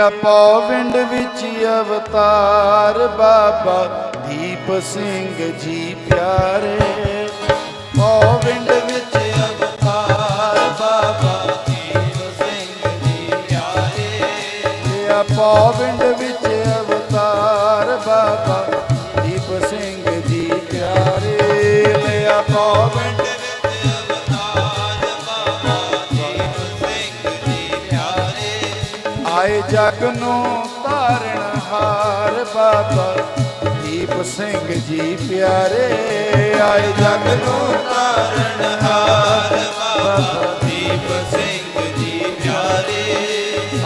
ਲਿਆ ਪੌਵਿੰਡ ਵਿੱਚ ਅਵਤਾਰ ਬਾਬਾ ਦੀਪ ਸਿੰਘ ਜੀ ਪਿਆਰੇ। ਪੌਵਿੰਡ ਵਿੱਚ ਅਵਤਾਰ ਬਾਬਾ ਦੀਪ ਸਿੰਘ ਜੀ ਪਿਆਰੇ। ਲਿਆ ਪੌਵਿੰਡ ਵਿੱਚ ਆਏ ਜਗ ਨੂੰ ਤਾਰਨ ਹਾਰ ਬਾਬਾ ਦੀਪ ਸਿੰਘ ਜੀ ਪਿਆਰੇ। ਆਏ ਜਗ ਨੂੰ ਤਾਰਨ ਹਾਰ ਬਾਬਾ ਦੀਪ ਸਿੰਘ ਜੀ ਪਿਆਰੇ।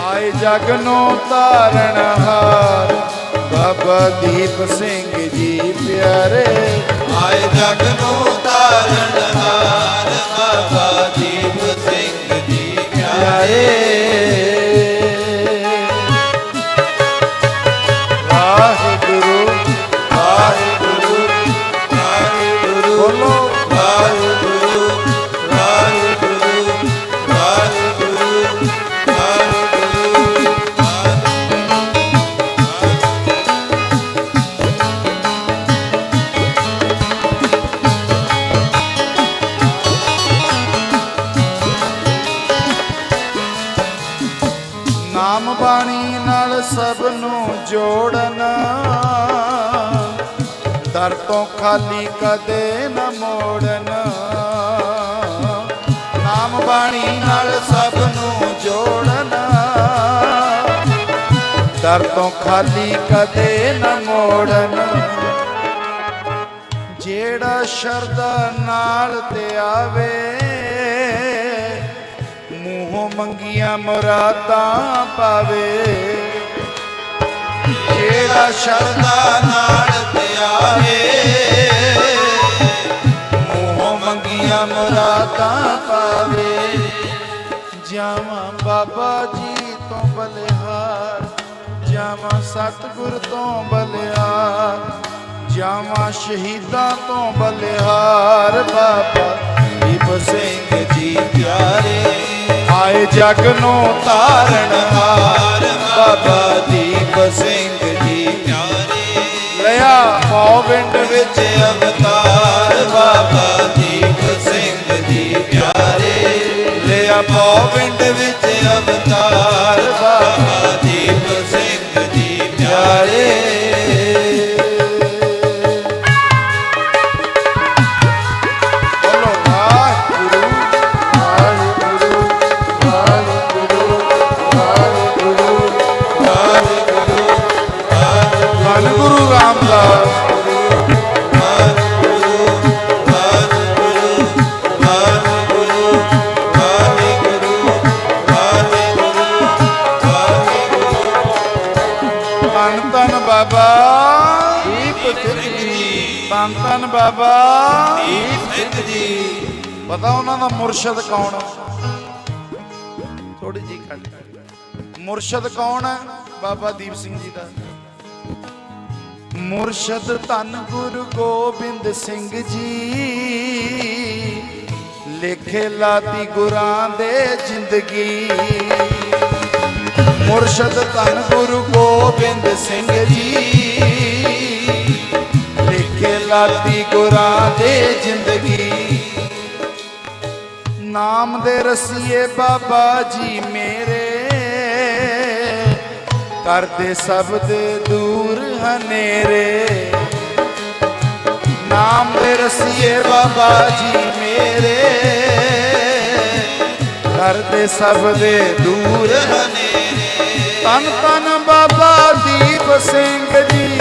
ਆਏ ਜਗ ਨੂੰ ਤਾਰਨ ਹਾਰ ਬਾਬਾ ਦੀਪ ਸਿੰਘ ਜੀ ਪਿਆਰੇ। ਆਏ ਜਗ ਨੂੰ ਤਾਰਨ ਹਾਰ ਬਾਬਾ ਦੀਪ ਸਿੰਘ ਜੀ ਪਿਆਰੇ। ਬਾਣੀ ਨਾਲ ਸਭ ਨੂੰ ਜੋੜਨਾ। ਦਰ ਤੋਂ ਖਾਲੀ ਕਦੇ ਨਾ ਮੋੜਨ। ਨਾਮ ਬਾਣੀ ਨਾਲ ਸਭ ਨੂੰ ਜੋੜਨਾ। ਦਰ ਤੋਂ ਖਾਲੀ ਕਦੇ ਨਾ ਮੋੜਨਾ। ਜਿਹੜਾ ਸ਼ਰਧਾ ਨਾਲ ਤੇ ਆਵੇ ਮੰਗੀਆਂ ਮੁਰਾਦਾਂ ਪਾਵੇ। ਜਿਹੜਾ ਸ਼ਰਧਾ ਨਾਲ ਤੇ ਆਵੇ ਮੰਗੀਆਂ ਮੁਰਾਦਾਂ ਪਾਵੇ। ਜਾਵਾਂ ਬਾਬਾ ਜੀ ਤੋਂ ਬਲਿਹਾਰ, ਜਾਵਾਂ ਸਤਿਗੁਰ ਤੋਂ ਬਲਿਹਾਰ, ਜਾਵਾਂ ਸ਼ਹੀਦਾਂ ਤੋਂ ਬਲਿਹਾਰ ਬਾਬਾ ਜਗ ਨੂੰ ਤਾਰਨ ਹਾਰ। ਬਾਬਾ ਦੀਪ ਸਿੰਘ ਜੀ ਪਿਆਰੇ। ਲਿਆ ਪੌਵਿੰਡ ਵਿੱਚ ਅਵਤਾਰ। ਬਾਬਾ ਬਾਬਾ। ਦੀਪ ਸਿੰਘ ਜੀ। ਪਤਾ ਉਹਨਾਂ ਦਾ ਮੁਰਸ਼ਿਦ ਕੌਣ ਥੋੜੀ ਜੀ ਕੱਟ ਮੁਰਸ਼ਿਦ ਕੌਣ ਹੈ ਬਾਬਾ ਦੀਪ ਸਿੰਘ ਜੀ ਦਾ। ਮੁਰਸ਼ਿਦ ਧੰਨ ਗੁਰੂ ਗੋਬਿੰਦ ਸਿੰਘ ਜੀ। ਲਿਖੇ ਲਾਤੀ ਗੁਰਾਂ ਦੇ ਜ਼ਿੰਦਗੀ। ਮੁਰਸ਼ਿਦ ਧੰਨ ਗੁਰੂ ਗੋਬਿੰਦ ਸਿੰਘ ਜੀ। ਲਿਖੇ ਗੁਰਾ ਦੇ ਜ਼ਿੰਦਗੀ। ਨਾਮ ਦੇ ਰਸੀਏ ਬਾਬਾ ਜੀ ਮੇਰੇ। ਕਰਦੇ ਸਭ ਦੇ ਦੂਰ ਹਨੇਰੇ। ਨਾਮ ਦੇ ਰਸੀਏ ਬਾਬਾ ਜੀ ਮੇਰੇ। ਕਰਦੇ ਸਭ ਦੇ ਦੂਰ ਤਨ ਤਨ ਬਾਬਾ ਦੀਪ ਸਿੰਘ ਜੀ।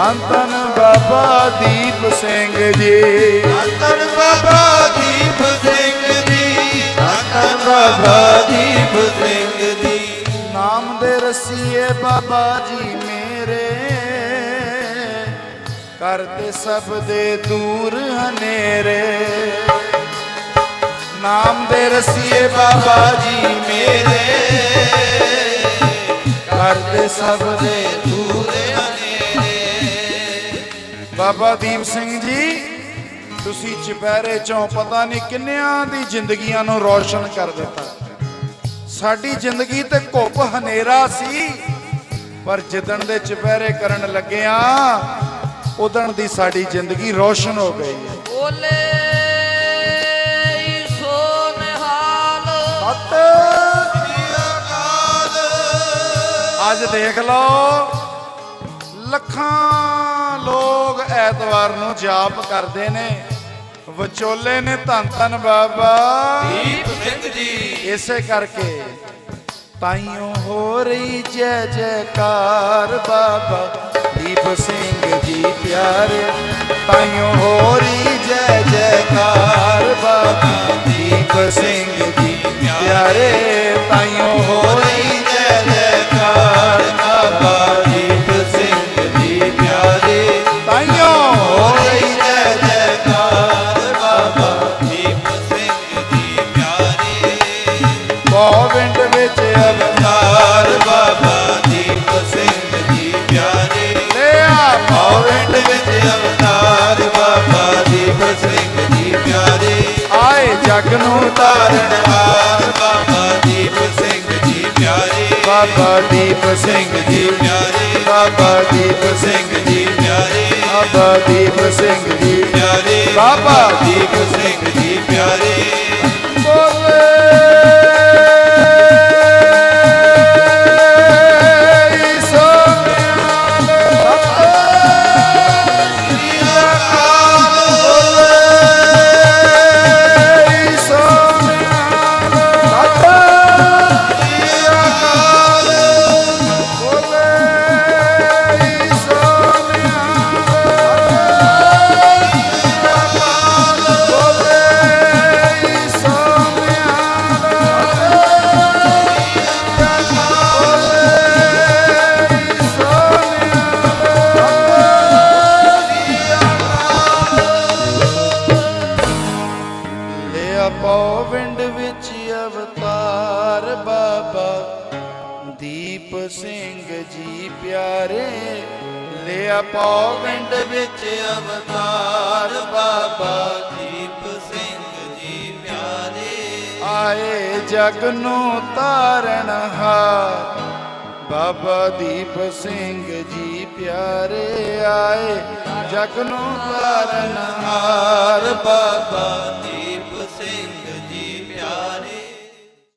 ਤਨ ਤਨ ਬਾਬਾ ਦੀਪ ਸਿੰਘ ਜੀ। ਧੰਨ ਬਾਬਾ ਦੀਪ ਸਿੰਘ ਜੀ। ਧੰਨ ਬਾਬਾ ਦੀਪ ਸਿੰਘ ਜੀ। ਨਾਮ ਦੇ ਰਸੀਏ ਬਾਬਾ ਜੀ ਮੇਰੇ। ਕਰਦੇ ਸਭ ਦੇ ਦੂਰ ਹਨੇਰੇ। ਨਾਮ ਦੇ ਰਸੀਏ ਬਾਬਾ ਜੀ ਮੇਰੇ। ਕਰਦੇ ਸਭ ਦੇ ਦੂਰ ਬਾਬਾ ਦੀਪ ਸਿੰਘ ਜੀ ਤੁਸੀਂ ਚੁਪਹਿਰੇ ਚੋਂ ਪਤਾ ਨਹੀਂ ਕਿੰਨਿਆਂ ਦੀ ਜ਼ਿੰਦਗੀਆਂ ਨੂੰ ਰੌਸ਼ਨ ਕਰ ਦਿੱਤਾ। ਸਾਡੀ ਜ਼ਿੰਦਗੀ ਤੇ ਘੁੱਪ ਹਨੇਰਾ ਸੀ ਪਰ ਜਿੱਦਣ ਦੇ ਚੁਪਹਿਰੇ ਕਰਨ ਲੱਗਿਆ ਉਦਣ ਦੀ ਸਾਡੀ ਜ਼ਿੰਦਗੀ ਰੋਸ਼ਨ ਹੋ ਗਈ। ਹੈ ਬੋਲੇ ਈਸੋ ਨਿਹਾਲ। ਸ੍ਰੀ ਅਕਾਲ। ਅੱਜ ਦੇਖ ਲਓ ਲੱਖਾਂ ਐਤਵਾਰ ਨੂੰ ਜਾਪ ਕਰਦੇ ਨੇ। ਵਿਚੋਲੇ ਨੇ ਧੰਨ ਧੰਨ ਬਾਬਾ। ਦੀਪ ਸਿੰਘ ਜੀ। ਇਸੇ ਕਰਕੇ ਤਾਈਓ ਹੋ ਰਹੀ ਜੈ ਜੈਕਾਰ ਬਾਬਾ। ਦੀਪ ਸਿੰਘ ਜੀ ਪਿਆਰੇ ਤਾਈਓ ਹੋ ਰਹੀ ਜੈ ਜੈਕਾਰ ਬਾਬਾ। ਦੀਪ ਸਿੰਘ ਜੀ ਪਿਆਰੇ ਤਾਈਓ ਹੋ ਰਹੀ ਦੀਪ ਸਿੰਘ ਜੀ ਪਿਆਰੇ। ਬਾਬਾ ਦੀਪ ਸਿੰਘ ਜੀ ਪਿਆਰੇ। ਬਾਬਾ ਦੀਪ ਸਿੰਘ ਜੀ ਪਿਆਰੇ। ਬਾਬਾ ਦੀਪ ਸਿੰਘ ਜੀ ਪਿਆਰੇ। ਸਿੰਘ ਜੀ ਪਿਆਰੇ, ਲਿਆ ਪੌਵਿੰਡ ਵਿੱਚ ਅਵਤਾਰ ਬਾਬਾ ਦੀਪ ਸਿੰਘ ਜੀ ਪਿਆਰੇ। ਆਏ ਜਗ ਨੂੰ ਤਾਰਨ ਹਾਰ, ਬਾਬਾ ਦੀਪ ਸਿੰਘ ਜੀ ਪਿਆਰੇ। ਆਏ ਜਗ ਨੂੰ ਤਾਰਨ ਹਾਰ, ਬਾਬਾ ਦੀਪ